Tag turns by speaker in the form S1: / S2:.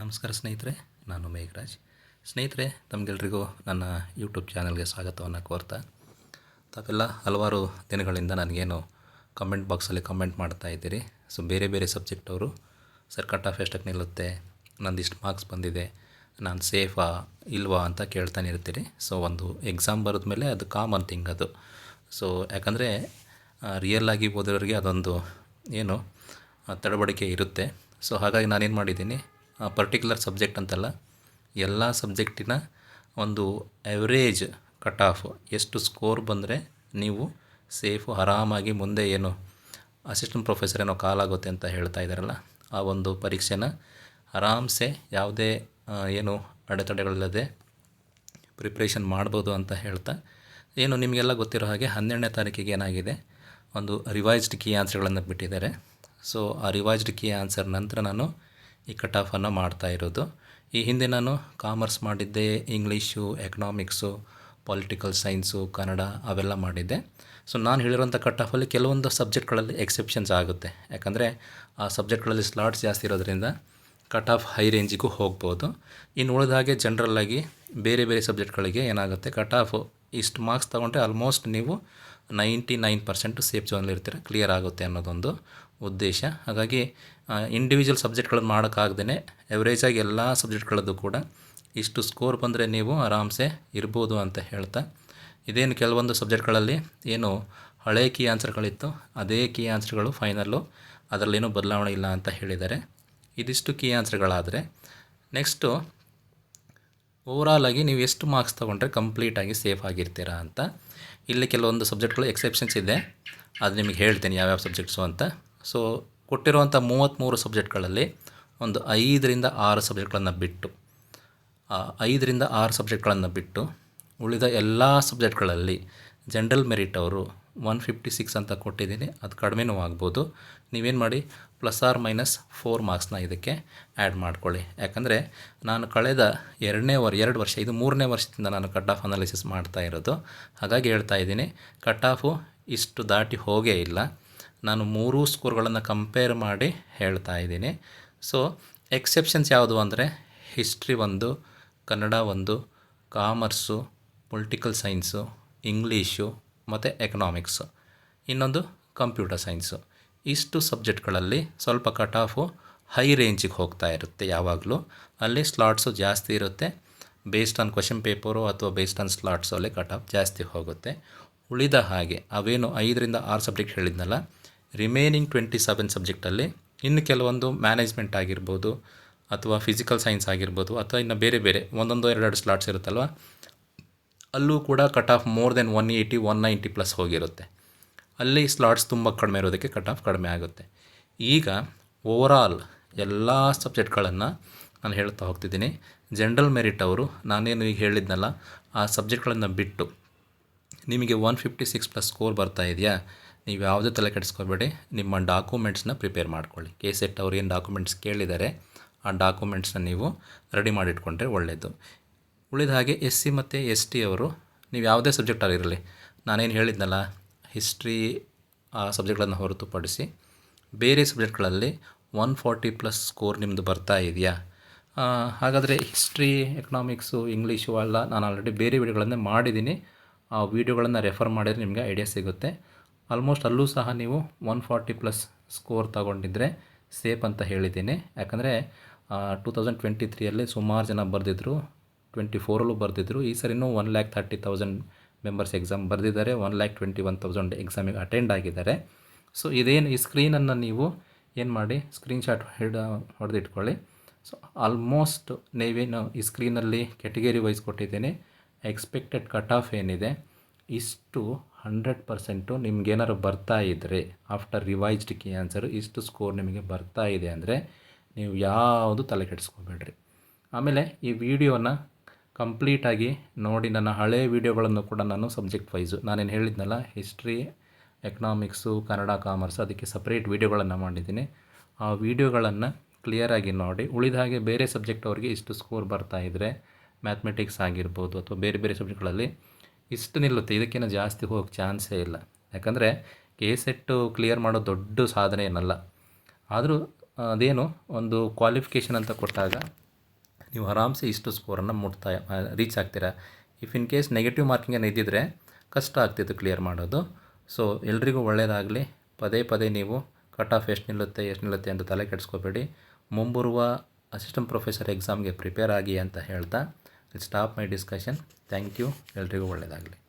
S1: ನಮಸ್ಕಾರ ಸ್ನೇಹಿತರೆ, ನಾನು ಮೇಘರಾಜ್. ಸ್ನೇಹಿತರೆ, ತಮಗೆಲ್ರಿಗೂ ನನ್ನ ಯೂಟ್ಯೂಬ್ ಚಾನಲ್ಗೆ ಸ್ವಾಗತವನ್ನು ಕೋರ್ತಾ. ತಾವೆಲ್ಲ ಹಲವಾರು ದಿನಗಳಿಂದ ನನಗೇನು ಕಮೆಂಟ್ ಬಾಕ್ಸಲ್ಲಿ ಕಮೆಂಟ್ ಮಾಡ್ತಾ ಇದ್ದೀರಿ. ಸೊ, ಬೇರೆ ಬೇರೆ ಸಬ್ಜೆಕ್ಟ್ ಅವರು ಸರ್ ಕಟ್ ಆಫ್ ಎಷ್ಟಕ್ಕೆ ನಿಲ್ಲುತ್ತೆ, ನಂದಿಷ್ಟು ಮಾರ್ಕ್ಸ್ ಬಂದಿದೆ, ನಾನು ಸೇಫಾ, ಇಲ್ವಾ ಅಂತ ಕೇಳ್ತಾನೆ ಇರ್ತೀರಿ. ಸೊ, ಒಂದು ಎಕ್ಸಾಮ್ ಬರೆದ ಮೇಲೆ ಅದು ಕಾಮನ್ ಥಿಂಗ್ ಅದು. ಸೊ, ಯಾಕಂದರೆ ರಿಯಲ್ ಆಗಿ ಓದೋರಿಗೆ ಅದೊಂದು ಏನು ತಡವಡಿಕೆ ಇರುತ್ತೆ. ಸೊ, ಹಾಗಾಗಿ ನಾನೇನು ಮಾಡಿದ್ದೀನಿ ಪರ್ಟಿಕ್ಯುಲರ್ ಸಬ್ಜೆಕ್ಟ್ ಅಂತಲ್ಲ, ಎಲ್ಲ ಸಬ್ಜೆಕ್ಟಿನ ಒಂದು ಎವರೇಜ್ ಕಟ್ ಆಫ್ ಎಷ್ಟು ಸ್ಕೋರ್ ಬಂದರೆ ನೀವು ಸೇಫು ಆರಾಮಾಗಿ ಮುಂದೆ ಏನು ಅಸಿಸ್ಟೆಂಟ್ ಪ್ರೊಫೆಸರ್ ಏನೋ ಕಾಲಾಗುತ್ತೆ ಅಂತ ಹೇಳ್ತಾ ಇದ್ದಾರಲ್ಲ, ಆ ಒಂದು ಪರೀಕ್ಷೆನ ಆರಾಮ್ಸೆ ಯಾವುದೇ ಏನು ಅಡೆತಡೆಗಳಿಲ್ಲದೆ ಪ್ರಿಪ್ರೇಷನ್ ಮಾಡ್ಬೋದು ಅಂತ ಹೇಳ್ತಾ, ಏನು ನಿಮಗೆಲ್ಲ ಗೊತ್ತಿರೋ ಹಾಗೆ ಹನ್ನೆರಡನೇ ತಾರೀಕಿಗೆ ಏನಾಗಿದೆ, ಒಂದು ರಿವೈಸ್ಡ್ ಕೀ ಆನ್ಸರ್ಗಳನ್ನು ಬಿಟ್ಟಿದ್ದಾರೆ. ಸೊ ಆ ರಿವೈಸ್ಡ್ ಕೀ ಆನ್ಸರ್ ನಂತರ ನಾನು ಈ ಕಟ್ ಆಫನ್ನು ಮಾಡ್ತಾ ಇರೋದು. ಈ ಹಿಂದೆ ನಾನು ಕಾಮರ್ಸ್ ಮಾಡಿದ್ದೆ English economics political science Kannada ಅವೆಲ್ಲ ಮಾಡಿದ್ದೆ. ಸೊ ನಾನು ಹೇಳಿರೋಂಥ ಕಟ್ ಆಫಲ್ಲಿ ಕೆಲವೊಂದು ಸಬ್ಜೆಕ್ಟ್ಗಳಲ್ಲಿ ಎಕ್ಸೆಪ್ಷನ್ಸ್ ಆಗುತ್ತೆ. ಯಾಕಂದರೆ ಆ ಸಬ್ಜೆಕ್ಟ್ಗಳಲ್ಲಿ ಸ್ಲಾಟ್ಸ್ ಜಾಸ್ತಿ ಇರೋದ್ರಿಂದ ಕಟ್ ಆಫ್ ಹೈ ರೇಂಜಿಗೂ ಹೋಗ್ಬೋದು. ಇನ್ನು ಉಳಿದ ಹಾಗೆ ಜನರಲ್ಲಾಗಿ ಬೇರೆ ಬೇರೆ ಸಬ್ಜೆಕ್ಟ್ಗಳಿಗೆ ಏನಾಗುತ್ತೆ? ಕಟ್ ಆಫ್ ಇಷ್ಟು ಮಾರ್ಕ್ಸ್ ತೊಗೊಂಡ್ರೆ ಆಲ್ಮೋಸ್ಟ್ ನೀವು ನೈಂಟಿ ನೈನ್ ಪರ್ಸೆಂಟು ಸೇಫ್ ಜೋನಲ್ಲಿ ಇರ್ತೀರ ಕ್ಲಿಯರ್ ಆಗುತ್ತೆ ಅನ್ನೋದೊಂದು ಉದ್ದೇಶ. ಹಾಗಾಗಿ ಇಂಡಿವಿಜುವಲ್ ಸಬ್ಜೆಕ್ಟ್ಗಳನ್ನು ಮಾಡೋಕ್ಕಾಗ್ದೇ ಎವ್ರೇಜಾಗಿ ಎಲ್ಲ ಸಬ್ಜೆಕ್ಟ್ಗಳದ್ದು ಕೂಡ ಇಷ್ಟು ಸ್ಕೋರ್ ಬಂದರೆ ನೀವು ಆರಾಮ್ಸೆ ಇರ್ಬೋದು ಅಂತ ಹೇಳ್ತಾ. ಇದೇನು ಕೆಲವೊಂದು ಸಬ್ಜೆಕ್ಟ್ಗಳಲ್ಲಿ ಏನು ಹಳೆ ಕೀ ಆನ್ಸರ್ಗಳಿತ್ತು ಅದೇ ಕೀ ಆನ್ಸರ್ಗಳು ಫೈನಲ್ಲು ಅದರಲ್ಲೇನೂ ಬದಲಾವಣೆ ಇಲ್ಲ ಅಂತ ಹೇಳಿದ್ದಾರೆ. ಇದಿಷ್ಟು ಕೀ ಆನ್ಸರ್ಗಳಾದರೆ ನೆಕ್ಸ್ಟು ಆಗಿ ನೀವು ಎಷ್ಟು ಮಾರ್ಕ್ಸ್ ತೊಗೊಂಡ್ರೆ ಕಂಪ್ಲೀಟಾಗಿ ಸೇಫ್ ಆಗಿರ್ತೀರಾ ಅಂತ. ಇಲ್ಲಿ ಕೆಲವೊಂದು ಸಬ್ಜೆಕ್ಟ್ಗಳು ಎಕ್ಸೆಪ್ಷನ್ಸ್ ಇದೆ. ಅದು ನಿಮಗೆ ಹೇಳ್ತೀನಿ ಯಾವ್ಯಾವ ಸಬ್ಜೆಕ್ಟ್ಸು ಅಂತ. ಸೊ ಕೊಟ್ಟಿರುವಂಥ ಮೂವತ್ತ್ಮೂರು ಸಬ್ಜೆಕ್ಟ್ಗಳಲ್ಲಿ ಒಂದು ಐದರಿಂದ ಆರು ಸಬ್ಜೆಕ್ಟ್ಗಳನ್ನು ಬಿಟ್ಟು ಐದರಿಂದ ಆರು ಸಬ್ಜೆಕ್ಟ್ಗಳನ್ನು ಬಿಟ್ಟು ಉಳಿದ ಎಲ್ಲ ಸಬ್ಜೆಕ್ಟ್ಗಳಲ್ಲಿ ಜನರಲ್ ಮೆರಿಟ್ ಅವರು ಒನ್ ಫಿಫ್ಟಿ ಸಿಕ್ಸ್ ಅಂತ ಕೊಟ್ಟಿದ್ದೀನಿ. ಅದು ಕಡಿಮೆನೂ ಆಗ್ಬೋದು. ನೀವೇನು ಮಾಡಿ, ಪ್ಲಸ್ ಆರ್ ಮೈನಸ್ ಫೋರ್ ಮಾರ್ಕ್ಸ್ನ ಇದಕ್ಕೆ ಆ್ಯಡ್ ಮಾಡ್ಕೊಳ್ಳಿ. ಯಾಕಂದರೆ ನಾನು ಕಳೆದ ಎರಡನೇ ವರ್, ಎರಡು ವರ್ಷ, ಇದು ಮೂರನೇ ವರ್ಷದಿಂದ ನಾನು ಕಟ್ ಆಫ್ ಅನಾಲಿಸಿಸ್ ಮಾಡ್ತಾ ಇರೋದು. ಹಾಗಾಗಿ ಹೇಳ್ತಾ ಇದ್ದೀನಿ, ಕಟ್ ಆಫು ಇಷ್ಟು ದಾಟಿ ಹೋಗೇ ಇಲ್ಲ. ನಾನು ಮೂರೂ ಸ್ಕೋರ್ಗಳನ್ನು ಕಂಪೇರ್ ಮಾಡಿ ಹೇಳ್ತಾ ಇದ್ದೀನಿ. ಸೊ ಎಕ್ಸೆಪ್ಷನ್ಸ್ ಯಾವುದು ಅಂದರೆ ಹಿಸ್ಟ್ರಿ ಒಂದು, ಕನ್ನಡ ಒಂದು ಕಾಮರ್ಸು ಪೊಲಿಟಿಕಲ್ ಸೈನ್ಸು ಇಂಗ್ಲೀಷು ಮತ್ತು ಎಕನಾಮಿಕ್ಸು ಇನ್ನೊಂದು ಕಂಪ್ಯೂಟರ್ ಸೈನ್ಸು ಇಷ್ಟು ಸಬ್ಜೆಕ್ಟ್ಗಳಲ್ಲಿ ಸ್ವಲ್ಪ ಕಟ್ ಆಫು ಹೈ ರೇಂಜಿಗೆ ಹೋಗ್ತಾ ಇರುತ್ತೆ ಯಾವಾಗಲೂ. ಅಲ್ಲಿ ಸ್ಲಾಟ್ಸು ಜಾಸ್ತಿ ಇರುತ್ತೆ. ಬೇಸ್ಡ್ ಆನ್ ಕ್ವಶನ್ ಪೇಪರು ಅಥವಾ ಬೇಸ್ಡ್ ಆನ್ ಸ್ಲಾಟ್ಸು ಅಲ್ಲಿ ಕಟ್ ಆಫ್ ಜಾಸ್ತಿ ಹೋಗುತ್ತೆ. ಉಳಿದ ಹಾಗೆ, ಅವೇನು ಐದರಿಂದ ಆರು ಸಬ್ಜೆಕ್ಟ್ ಹೇಳಿದ್ನಲ್ಲ ರಿಮೈನಿಂಗ್ ಟ್ವೆಂಟಿ ಸೆವೆನ್ ಸಬ್ಜೆಕ್ಟಲ್ಲಿ ಇನ್ನು ಕೆಲವೊಂದು ಮ್ಯಾನೇಜ್ಮೆಂಟ್ ಆಗಿರ್ಬೋದು ಅಥವಾ ಫಿಸಿಕಲ್ ಸೈನ್ಸ್ ಆಗಿರ್ಬೋದು ಅಥವಾ ಇನ್ನು ಬೇರೆ ಬೇರೆ ಒಂದೊಂದು ಎರಡೆರಡು ಸ್ಲಾಟ್ಸ್ ಇರುತ್ತಲ್ವ? ಅಲ್ಲೂ ಕೂಡ cut off more than one eighty one ninety plus ಹೋಗಿರುತ್ತೆ. ಅಲ್ಲಿ ಸ್ಲಾಟ್ಸ್ ತುಂಬ ಕಡಿಮೆ ಇರೋದಕ್ಕೆ ಕಟ್ ಆಫ್ ಕಡಿಮೆ ಆಗುತ್ತೆ. ಈಗ ಓವರಾಲ್ ಎಲ್ಲ ಸಬ್ಜೆಕ್ಟ್ಗಳನ್ನು ನಾನು ಹೇಳ್ತಾ ಹೋಗ್ತಿದ್ದೀನಿ. ಜನರಲ್ ಮೆರಿಟ್ ಅವರು, ನಾನೇನು ಈಗ ಹೇಳಿದ್ನಲ್ಲ, ಆ ಸಬ್ಜೆಕ್ಟ್ಗಳನ್ನು ಬಿಟ್ಟು ನಿಮಗೆ one fifty six plus score ಬರ್ತಾ ಇದೆಯಾ? ನೀವು ಯಾವುದೇ ತಲೆ ಕೆಡಿಸ್ಕೋಬೇಡಿ, ನಿಮ್ಮ ಡಾಕ್ಯುಮೆಂಟ್ಸ್ನ ಪ್ರಿಪೇರ್ ಮಾಡ್ಕೊಳ್ಳಿ. ಕೆ ಸೆಟ್ ಅವ್ರು ಏನು ಡಾಕ್ಯುಮೆಂಟ್ಸ್ ಕೇಳಿದ್ದಾರೆ, ಆ ಡಾಕ್ಯುಮೆಂಟ್ಸ್ನ ನೀವು ರೆಡಿ ಮಾಡಿಟ್ಕೊಂಡ್ರೆ ಒಳ್ಳೆಯದು ಉಳಿದ ಹಾಗೆ ಎಸ್ ಸಿ ಮತ್ತು ಎಸ್ ಟಿ ಅವರು, ನೀವು ಯಾವುದೇ ಸಬ್ಜೆಕ್ಟ್ ಆಗಿರಲಿ ನಾನೇನು ಹೇಳಿದ್ನಲ್ಲ, ಹಿಸ್ಟ್ರಿ, ಆ ಸಬ್ಜೆಕ್ಟ್ಗಳನ್ನು ಹೊರತುಪಡಿಸಿ ಬೇರೆ ಸಬ್ಜೆಕ್ಟ್ಗಳಲ್ಲಿ ಒನ್ ಫಾರ್ಟಿ ಪ್ಲಸ್ ಸ್ಕೋರ್ ನಿಮ್ಮದು ಬರ್ತಾ ಇದೆಯಾ? ಹಾಗಾದರೆ ಹಿಸ್ಟ್ರಿ, ಎಕನಾಮಿಕ್ಸು, ಇಂಗ್ಲೀಷು ಎಲ್ಲ ನಾನು ಆಲ್ರೆಡಿ ಬೇರೆ ವಿಡಿಯೋಗಳನ್ನೇ ಮಾಡಿದ್ದೀನಿ. ಆ ವೀಡಿಯೋಗಳನ್ನು ರೆಫರ್ ಮಾಡಿದರೆ ನಿಮಗೆ ಐಡಿಯಾ ಸಿಗುತ್ತೆ. ಆಲ್ಮೋಸ್ಟ್ ಅಲ್ಲೂ ಸಹ ನೀವು ಒನ್ ಫಾರ್ಟಿ ಪ್ಲಸ್ ಸ್ಕೋರ್ ತಗೊಂಡಿದ್ದರೆ ಸೇಫ್ ಅಂತ ಹೇಳಿದ್ದೀನಿ. ಯಾಕಂದರೆ ಟೂ ತೌಸಂಡ್ ಟ್ವೆಂಟಿ ತ್ರೀಯಲ್ಲಿ ಸುಮಾರು ಜನ ಬರೆದಿದ್ದರು ಟ್ವೆಂಟಿ ಫೋರಲ್ಲೂ ಬರೆದಿದ್ದರು ಈ ಸರಿನೂ one lakh thirty thousand members exam ಬರೆದಿದ್ದಾರೆ one lakh twenty one thousand ಎಕ್ಸಾಮಿಗೆ attend ಆಗಿದ್ದಾರೆ. ಸೊ ಇದೇನು, ಈ ಸ್ಕ್ರೀನನ್ನು ನೀವು ಏನು ಮಾಡಿ ಸ್ಕ್ರೀನ್ಶಾಟ್ ಹಿಡ, ಹೊಡೆದಿಟ್ಕೊಳ್ಳಿ. ಸೊ ಆಲ್ಮೋಸ್ಟ್ ನೀವೇನು ಈ ಸ್ಕ್ರೀನಲ್ಲಿ ಕೆಟಗರಿ ವೈಸ್ ಕೊಟ್ಟಿದ್ದೀನಿ. ಎಕ್ಸ್ಪೆಕ್ಟೆಡ್ ಕಟ್ ಆಫ್ ಏನಿದೆ. ಇಷ್ಟು ಹಂಡ್ರೆಡ್ ಪರ್ಸೆಂಟು ನಿಮ್ಗೇನಾದ್ರು ಬರ್ತಾ ಇದ್ದರೆ ಆಫ್ಟರ್ ರಿವೈಸ್ಡ್ ಕೀ ಆನ್ಸರು ಇಷ್ಟು ಸ್ಕೋರ್ ನಿಮಗೆ ಬರ್ತಾ ಇದೆ ಅಂದರೆ ನೀವು ಯಾವುದು ತಲೆ ಕೆಡಿಸ್ಕೋಬೇಡ್ರಿ. ಆಮೇಲೆ ಈ ವಿಡಿಯೋನ ಕಂಪ್ಲೀಟಾಗಿ ನೋಡಿ, ನನ್ನ ಹಳೆ ವೀಡಿಯೋಗಳನ್ನು ಕೂಡ ನಾನು ಸಬ್ಜೆಕ್ಟ್ ವೈಸು. ನಾನೇನು ಹೇಳಿದ್ನಲ್ಲ, ಹಿಸ್ಟ್ರಿ, ಎಕನಾಮಿಕ್ಸು, ಕನ್ನಡ ಕಾಮರ್ಸ್ ಅದಕ್ಕೆ ಸಪ್ರೇಟ್ ವೀಡಿಯೋಗಳನ್ನು ಮಾಡಿದ್ದೀನಿ. ಆ ವೀಡಿಯೋಗಳನ್ನು ಕ್ಲಿಯರಾಗಿ ನೋಡಿ, ಉಳಿದ ಹಾಗೆ ಬೇರೆ ಸಬ್ಜೆಕ್ಟ್ ಅವರಿಗೆ ಇಷ್ಟು ಸ್ಕೋರ್ ಬರ್ತಾ ಇದ್ದರೆ ಮ್ಯಾಥಮೆಟಿಕ್ಸ್ ಆಗಿರ್ಬೋದು ಅಥವಾ ಬೇರೆ ಬೇರೆ ಸಬ್ಜೆಕ್ಟ್ಗಳಲ್ಲಿ ಇಷ್ಟು ನಿಲ್ಲುತ್ತೆ. ಇದಕ್ಕಿಂತ ಜಾಸ್ತಿ ಹೋಗೋಕ್ಕೆ ಚಾನ್ಸೇ ಇಲ್ಲ. ಯಾಕಂದರೆ ಕೆ ಸೆಟ್ಟು ಕ್ಲಿಯರ್ ಮಾಡೋ ದೊಡ್ಡ ಸಾಧನೆ ಏನಲ್ಲ. ಆದರೂ ಅದೇನು, ಒಂದು ಕ್ವಾಲಿಫಿಕೇಷನ್ ಅಂತ ಕೊಟ್ಟಾಗ ನೀವು ಆರಾಮ್ಸೆ ಇಷ್ಟು ಸ್ಕೋರನ್ನು ಮುಟ್ತಾ ರೀಚ್ ಆಗ್ತೀರಾ. If in case negative marking ಏನು ಇದ್ದಿದ್ದರೆ ಕಷ್ಟ ಆಗ್ತಿತ್ತು ಕ್ಲಿಯರ್ ಮಾಡೋದು. ಸೊ ಎಲ್ರಿಗೂ ಒಳ್ಳೆಯದಾಗಲಿ ಪದೇ ಪದೇ ನೀವು ಕಟ್ ಆಫ್ ಎಷ್ಟು ನಿಲ್ಲುತ್ತೆ ಎಷ್ಟು ನಿಲ್ಲುತ್ತೆ ಅಂತ ತಲೆ ಕೆಡಿಸ್ಕೋಬೇಡಿ. ಮುಂಬರುವ ಅಸಿಸ್ಟೆಂಟ್ ಪ್ರೊಫೆಸರ್ ಎಕ್ಸಾಮ್ಗೆ ಪ್ರಿಪೇರ್ ಆಗಿ ಅಂತ ಹೇಳ್ತಾ stop my discussion thank you ಎಲ್ರಿಗೂ ಒಳ್ಳೆಯದಾಗಲಿ